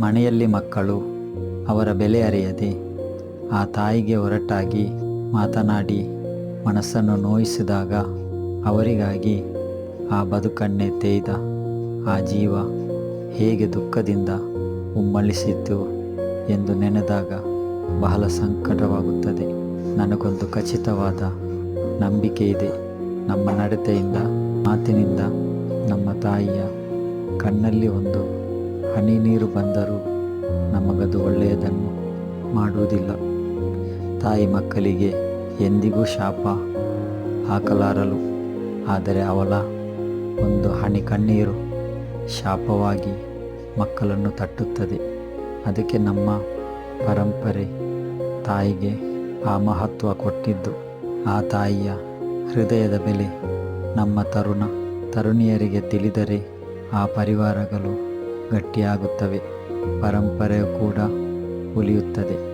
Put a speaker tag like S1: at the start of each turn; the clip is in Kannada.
S1: ಮನೆಯಲ್ಲಿ ಮಕ್ಕಳು ಅವರ ಬೆಲೆ ಅರಿಯದೆ ಆ ತಾಯಿಗೆ ಹೊರಟಾಗಿ ಮಾತನಾಡಿ ಮನಸ್ಸನ್ನು ನೋಯಿಸಿದಾಗ ಅವರಿಗಾಗಿ ಆ ಬದುಕನ್ನೇ ತೇಯ್ದ ಆ ಜೀವ ಹೇಗೆ ದುಃಖದಿಂದ ಉಮ್ಮಳಿಸಿತ್ತು ಎಂದು ನೆನೆದಾಗ ಬಹಳ ಸಂಕಟವಾಗುತ್ತದೆ. ನನಗೊಂದು ಖಚಿತವಾದ ನಂಬಿಕೆ ಇದೆ. ನಮ್ಮ ನಡತೆಯಿಂದ, ಮಾತಿನಿಂದ ನಮ್ಮ ತಾಯಿಯ ಕಣ್ಣಲ್ಲಿ ಒಂದು ಹನಿ ನೀರು ಬಂದರೂ ನಮಗದು ಒಳ್ಳೆಯದನ್ನು ಮಾಡುವುದಿಲ್ಲ. ತಾಯಿ ಮಕ್ಕಳಿಗೆ ಎಂದಿಗೂ ಶಾಪ ಹಾಕಲಾರಲು ಆದರೆ ಅವಳ ಒಂದು ಹನಿ ಕಣ್ಣೀರು ಶಾಪವಾಗಿ ಮಕ್ಕಳನ್ನು ತಟ್ಟುತ್ತದೆ. ಅದಕ್ಕೆ ನಮ್ಮ ಪರಂಪರೆ ತಾಯಿಗೆ ಆ ಮಹತ್ವ ಕೊಟ್ಟಿದ್ದು. ಆ ತಾಯಿಯ ಹೃದಯದ ಬೆಲೆ ನಮ್ಮ ತರುಣ ತರುಣಿಯರಿಗೆ ತಿಳಿದರೆ ಆ ಪರಿವಾರಗಳು ಗಟ್ಟಿಯಾಗುತ್ತವೆ. ಪರಂಪರೆಯು ಕೂಡ ಉಳಿಯುತ್ತದೆ.